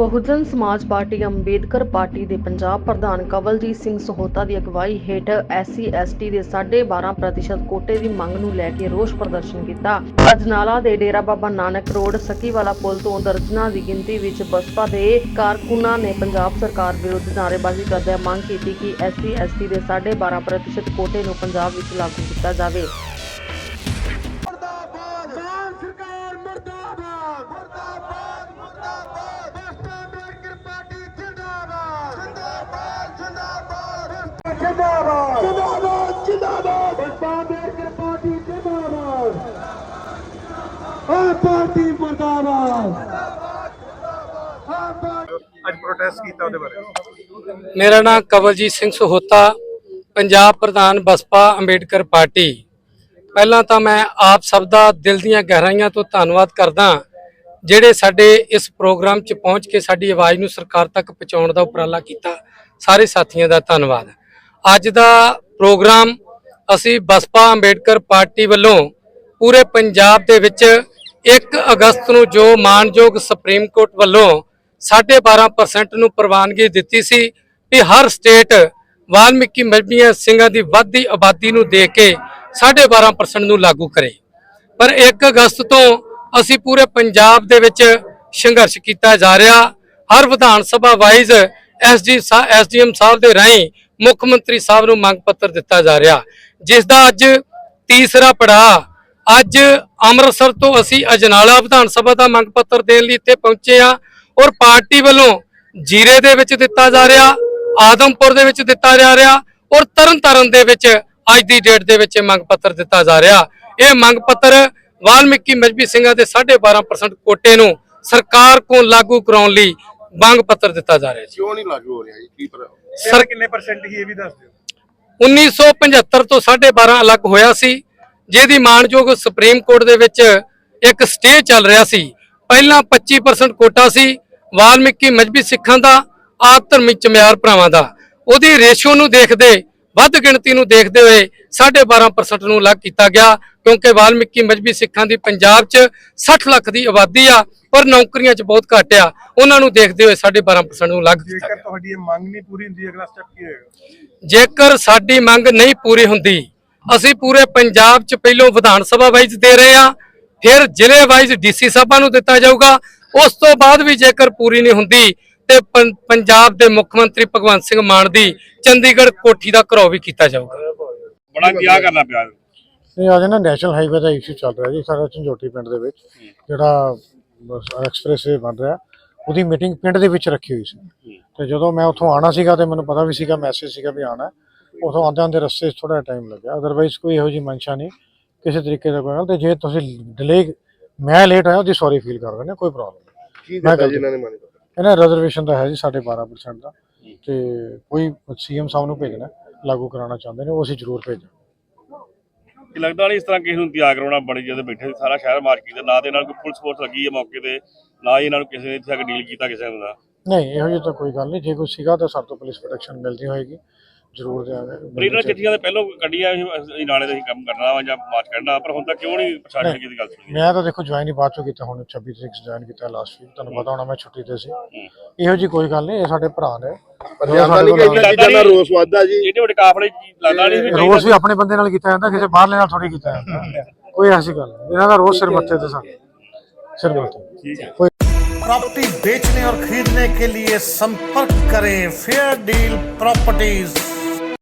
ਬਹੁਜਨ ਸਮਾਜ party Ambedkar party ਦੇ ਪੰਜਾਬ ਪ੍ਰਧਾਨ ਕਵਲਜੀਤ ਸਿੰਘ ਸਹੋਤਾ ਦੀ ਅਗਵਾਈ ਹੇਠ ਐਸਸੀ, ਐਸਟੀ ਦੇ 12.5% ਕੋਟੇ ਦੀ ਮੰਗ ਨੂੰ ਲੈ ਕੇ ਰੋਸ ਪ੍ਰਦਰਸ਼ਨ ਕੀਤਾ। ਅਜਨਾਲਾ ਦੇ ਡੇਰਾ ਬਾਬਾ ਨਾਨਕ ਰੋਡ ਸਕੀਵਾਲਾ ਪੁਲ ਤੋਂ ਦਰਜਨਾਂ ਦੀ ਗਿਣਤੀ ਵਿੱਚ ਬਸਪਾ ਦੇ ਕਾਰਕੁਨਾਂ ਨੇ ਪੰਜਾਬ ਸਰਕਾਰ ਵਿਰੁੱਧ ਨਾਅਰੇਬਾਜ਼ੀ ਕਰਦਿਆਂ ਮੰਗ ਕੀਤੀ ਕਿ ਐਸਸੀ, ਐਸਟੀ ਦੇ 12.5% ਕੋਟੇ ਨੂੰ ਪੰਜਾਬ ਵਿੱਚ ਲਾਗੂ ਕੀਤਾ ਜਾਵੇ। ਪਾਰਟੀ ਮੁਰਦਾਬਾਦ। ਅੱਜ ਪ੍ਰੋਟੈਸਟ ਕੀਤਾ ਉਹਦੇ ਬਾਰੇ। ਮੇਰਾ ਨਾਮ ਕਵਲਜੀਤ ਸਿੰਘ ਸਹੋਤਾ ਪੰਜਾਬ ਪ੍ਰਧਾਨ ਬਸਪਾ ਅੰਬੇਡਕਰ ਪਾਰਟੀ। ਪਹਿਲਾਂ ਤਾਂ ਮੈਂ ਆਪ ਸਭ ਦਾ ਦਿਲ ਦੀਆਂ ਗਹਿਰਾਈਆਂ ਤੋਂ ਧੰਨਵਾਦ ਕਰਦਾ ਜਿਹੜੇ ਸਾਡੇ ਇਸ ਪ੍ਰੋਗਰਾਮ 'ਚ ਪਹੁੰਚ ਕੇ ਸਾਡੀ ਆਵਾਜ਼ ਨੂੰ ਸਰਕਾਰ ਤੱਕ ਪਹੁੰਚਾਉਣ ਦਾ ਉਪਰਾਲਾ ਕੀਤਾ ਸਾਰੇ ਸਾਥੀਆਂ ਦਾ ਧੰਨਵਾਦ। ਅੱਜ ਦਾ ਪ੍ਰੋਗਰਾਮ ਅਸੀਂ ਬਸਪਾ ਅੰਬੇਡਕਰ ਪਾਰਟੀ ਵੱਲੋਂ ਪੂਰੇ ਪੰਜਾਬ ਦੇ ਵਿੱਚ 1 ਅਗਸਤ ਨੂੰ ਜੋ ਮਾਨਯੋਗ ਸੁਪਰੀਮ ਕੋਰਟ ਵੱਲੋਂ 12.5% ਨੂੰ ਪ੍ਰਵਾਨਗੀ ਦਿੱਤੀ ਸੀ ਕਿ ਹਰ ਸਟੇਟ ਵਾਲਮੀਕੀ ਮਜ਼ਬੀਆਂ ਸਿੰਘਾਂ ਦੀ ਵੱਧਦੀ ਆਬਾਦੀ ਨੂੰ ਦੇਖ ਕੇ 12.5% ਨੂੰ ਲਾਗੂ ਕਰੇ। ਪਰ 1 ਅਗਸਤ ਤੋਂ ਅਸੀਂ ਪੂਰੇ ਪੰਜਾਬ ਦੇ ਵਿੱਚ ਸੰਘਰਸ਼ ਕੀਤਾ ਜਾ ਰਿਹਾ। ਹਰ ਵਿਧਾਨ ਸਭਾ ਵਾਈਜ਼ ਐਸਜੀ ਐਸਡੀਐਮ ਸਾਹਿਬ ਦੇ ਰਾਹੀਂ ਮੁੱਖ ਮੰਤਰੀ ਸਾਹਿਬ ਨੂੰ ਮੰਗ ਪੱਤਰ ਦਿੱਤਾ ਜਾ ਰਿਹਾ, ਜਿਸ ਦਾ ਅੱਜ ਤੀਸਰਾ ਪੜਾਅ ਅੱਜ ਅੰਮ੍ਰਿਤਸਰ ਤੋਂ ਅਸੀਂ ਅਜਨਾਲਾ ਵਿਧਾਨ ਸਭਾ ਦਾ ਮੰਗ ਪੱਤਰ ਦੇਣ ਲਈ ਇੱਥੇ ਪਹੁੰਚੇ ਆ ਔਰ ਪਾਰਟੀ ਵੱਲੋਂ ਜੀਰੇ ਦੇ ਵਿੱਚ ਦਿੱਤਾ ਜਾ ਰਿਹਾ ਆਦਮਪੁਰ ਦੇ ਵਿੱਚ ਦਿੱਤਾ ਜਾ ਰਿਹਾ ਔਰ ਤਰਨਤਾਰਨ ਦੇ ਵਿੱਚ ਅੱਜ ਦੀ ਡੇਟ ਦੇ ਵਿੱਚ ਮੰਗ ਪੱਤਰ ਦਿੱਤਾ ਜਾ ਰਿਹਾ। ਇਹ ਮੰਗ ਪੱਤਰ ਵਾਲਮੀਕੀ ਮਜਬੀ ਸਿੰਘਾਂ ਦੇ 12.5% ਕੋਟੇ ਨੂੰ ਸਰਕਾਰ ਕੋਲ ਲਾਗੂ ਕਰਾਉਣ ਲਈ ਮੰਗ ਪੱਤਰ ਦਿੱਤਾ ਜਾ ਰਿਹਾ ਜੀ। ਕਿਉਂ ਨਹੀਂ ਲਾਗੂ ਹੋ ਰਿਹਾ ਜੀ? ਕੀ ਪਰ ਸਰ ਕਿੰਨੇ ਪਰਸੈਂਟ ਹੀ ਇਹ ਵੀ ਦੱਸ ਦਿਓ। 1975 ਤੋਂ 12.5 ਅਲੱਗ ਹੋਇਆ ਸੀ। ਜਿਹਦੀ ਮਾਨਯੋਗ ਸੁਪਰੀਮ ਕੋਰਟ ਦੇ ਵਿੱਚ ਇੱਕ ਸਟੇ ਚੱਲ ਰਿਹਾ ਸੀ। ਪਹਿਲਾਂ 25% ਕੋਟਾ ਸੀ। ਵਾਲਮੀਕੀ ਮਜਬੀ ਸਿੱਖਾਂ ਦਾ ਆਦ ਧਰਮੀ ਚਮਿਆਰ ਭਰਾਵਾਂ ਦਾ। ਉਹਦੀ ਰੇਸ਼ੋ ਨੂੰ ਦੇਖਦੇ ਵੱਧ ਗਿਣਤੀ ਨੂੰ ਦੇਖਦੇ ਹੋਏ 12.5% ਨੂੰ ਅਲੱਗ ਕੀਤਾ ਗਿਆ ਕਿਉਂਕਿ ਵਾਲਮੀਕੀ ਮਜਬੀ ਸਿੱਖਾਂ ਦੀ ਪੰਜਾਬ 'ਚ 60 ਲੱਖ ਦੀ ਆਬਾਦੀ ਆ ਪਰ ਨੌਕਰੀਆਂ 'ਚ ਬਹੁਤ ਘੱਟ ਆ। ਉਹਨਾਂ ਨੂੰ ਦੇਖਦੇ ਹੋਏ 12.5% ਨੂੰ ਅਲੱਗ ਕੀਤਾ ਜੇਕਰ ਤੁਹਾਡੀ ਇਹ ਮੰਗ ਨਹੀਂ ਪੂਰੀ ਹੁੰਦੀ ਅਗਲਾ ਸਟੈਪ ਕੀ ਹੋਏਗਾ? ਜੇਕਰ ਸਾਡੀ ਮੰਗ ਨਹੀਂ ਪੂਰੀ ਹੁੰਦੀ ਅਸੀਂ ਪੂਰੇ ਪੰਜਾਬ 'ਚ ਪਹਿਲੋਂ ਵਿਧਾਨ ਸਭਾ ਵਾਈਜ਼ ਦੇ ਰਹੇ ਹਾਂ ਫਿਰ ਜ਼ਿਲ੍ਹੇ ਵਾਈਜ਼ ਡੀਸੀ ਸਾਹਿਬਾਂ ਨੂੰ ਦਿੱਤਾ ਜਾਊਗਾ। ਉਸ ਤੋਂ ਬਾਅਦ ਵੀ ਜੇਕਰ ਪੂਰੀ ਨਹੀਂ ਹੁੰਦੀ ਤੇ ਪੰਜਾਬ ਦੇ ਮੁੱਖ ਮੰਤਰੀ ਭਗਵੰਤ ਸਿੰਘ ਮਾਨ ਦੀ ਚੰਡੀਗੜ੍ਹ ਕੋਠੀ ਦਾ ਘਰੋ ਵੀ ਕੀਤਾ ਜਾਊਗਾ। ਬੜਾ ਕਿਆ ਕਰਨਾ ਪਿਆ? ਇਹ ਅੱਜ ਨਾ ਨੈਸ਼ਨਲ ਹਾਈਵੇ ਦਾ ਇਸ਼ੂ ਚੱਲ ਰਿਹਾ ਜੀ ਸਾਡਾ ਝੰਜੋਟੀ ਪਿੰਡ ਦੇ ਵਿੱਚ ਜਿਹੜਾ ਐਕਸਪ੍ਰੈਸਵੇ ਬਣ ਰਿਹਾ। ਉਹਦੀ ਮੀਟਿੰਗ ਪਿੰਡ ਦੇ ਵਿੱਚ ਰੱਖੀ ਹੋਈ ਸੀ। ਤੇ ਜਦੋਂ ਮੈਂ ਉੱਥੋਂ ਆਣਾ ਸੀਗਾ ਤੇ ਮੈਨੂੰ ਪਤਾ ਵੀ ਸੀਗਾ ਮੈਸੇਜ ਸੀਗਾ ਵੀ ਆਣਾ ਉਥੋਂ ਆਉਂਦੇ ਆਉਂਦੇ ਰਸਤੇ 'ਚ ਥੋੜਾ ਟਾਈਮ ਲੱਗਿਆ। ਅਦਰਵਾਈਜ਼ ਕੋਈ ਇਹੋ ਜਿਹੀ ਮਨਸ਼ਾ ਨਹੀਂ। ਕਿਸੇ ਤਰੀਕੇ ਦਾ ਕੋਈ ਗੱਲ ਤੇ ਜੇ ਤੁਸੀਂ ਡਿਲੇ ਮੈਂ ਲੇਟ ਹੋਇਆ ਉਹਦੀ ਸੌਰੀ ਫੀਲ ਕਰ ਰਹੇ ਨੇ ਕੋਈ ਪ੍ਰੋਬਲਮ ਨਹੀਂ। ਕੀ ਦਿੱਤਾ ਜੀ ਇਹਨਾਂ ਨੇ ਮੰਨ ਇਹਨਾਂ ਰਿਜ਼ਰਵੇਸ਼ਨ ਦਾ ਹੈ ਜੀ 12.5% ਦਾ। ਤੇ ਕੋਈ ਸੀਐਮ ਸਾਹਿਬ ਨੂੰ ਭੇਜਣਾ ਲਾਗੂ ਕਰਾਉਣਾ ਚਾਹੁੰਦੇ ਨੇ ਉਹ ਅਸੀਂ ਜ਼ਰੂਰ ਭੇਜਾਂ ਕਿ ਲੱਗਦਾ ਨਹੀਂ ਇਸ ਤਰ੍ਹਾਂ ਕਿਸੇ ਨੂੰ ਤਿਆਗ ਕਰਾਉਣਾ ਬੜੀ ਜਦੋਂ ਬੈਠੇ ਸਾਰਾ ਸ਼ਹਿਰ ਮਾਰਕ ਕੀਤਾ ਨਾ ਤੇ ਇਹਨਾਂ ਨੂੰ ਕੋਈ ਪੁਲਿਸ ਫੋਰਸ ਲੱਗੀ ਹੈ ਮੌਕੇ ਤੇ ਨਾ ਹੀ ਇਹਨਾਂ ਨੂੰ ਕਿਸੇ ਨੇ ਇੱਥੇ ਆ ਕੇ ਡੀਲ ਕੀਤਾ ਕਿਸੇ ਦਾ ਨਹੀਂ ਇਹੋ ਜਿਹੀ ਤਾਂ ਕੋਈ ਗੱਲ ਨਹੀਂ। ਜੇ ਕੋਈ ਸੀਗਾ ਤਾਂ ਸਾਡੇ ਤੋਂ ਪੁਲਿਸ ਪ੍ਰੋਟੈਕਸ਼ਨ ਮਿਲਦੀ ਹੋਏਗੀ। ਜ਼ਰੂਰ ਦੇਵਾਂਗੇ ਪਰ ਇਹਨਾਂ ਚਿੱਠੀਆਂ ਦੇ ਪਹਿਲਾਂ ਕੱਢੀਆਂ ਸੀ ਅਸੀਂ ਨਾਲੇ ਦੇ ਅਸੀਂ ਕੰਮ ਕਰਨਾ ਵਾ ਜਾਂ ਮਾਰਚ ਕਰਨਾ ਪਰ ਹੁਣ ਤੱਕ ਕਿਉਂ ਨਹੀਂ ਪ੍ਰਸ਼ਾਸਨ ਦੀ ਗੱਲ ਸੁਣੀ ਮੈਂ ਤਾਂ ਦੇਖੋ ਜੁਆਇਨ ਹੀ ਬਾਅਦ ਚੋਂ ਕੀਤਾ ਹੁਣ 26 ਤਰੀਕ ਜੁਆਇਨ ਕੀਤਾ ਲਾਸਟ ਵੀਕ ਤੁਹਾਨੂੰ ਪਤਾ ਹੋਣਾ ਮੈਂ ਛੁੱਟੀ ਤੇ ਸੀ ਇਹੋ ਜਿਹੀ ਕੋਈ ਗੱਲ ਨਹੀਂ ਇਹ ਸਾਡੇ ਭਰਾ ਨੇ ਪਰ ਜਾਂਦਾ ਨਹੀਂ ਕਿ ਇਹਨਾਂ ਚੀਜ਼ਾਂ ਦਾ ਰੋਸ ਵੱਧਦਾ ਜੀ ਇਹਨੇ ਵੱਡੇ ਕਾਫਲੇ ਚ ਲੱਗਦਾ ਨਹੀਂ ਵੀ ਰੋਜ਼ ਵੀ ਆਪਣੇ ਬੰਦੇ ਨਾਲ ਕੀਤਾ ਜਾਂਦਾ ਕਿਸੇ ਬਾਹਰਲੇ ਨਾਲ ਥੋੜੀ ਕੀਤਾ ਜਾਂਦਾ ਕੋਈ ਐਸੀ ਗੱਲ ਨਹੀਂ ਇਹਨਾਂ ਦਾ ਰੋਜ਼ ਸਿਰ ਮੱਥੇ ਤੇ ਸਾਡੇ ਸਿਰ ਮੱਥੇ ਕੋਈ प्रॉपर्टी बेचने और खरीदने के लिए संपर्क करें फेयर डील प्रॉपर्टीज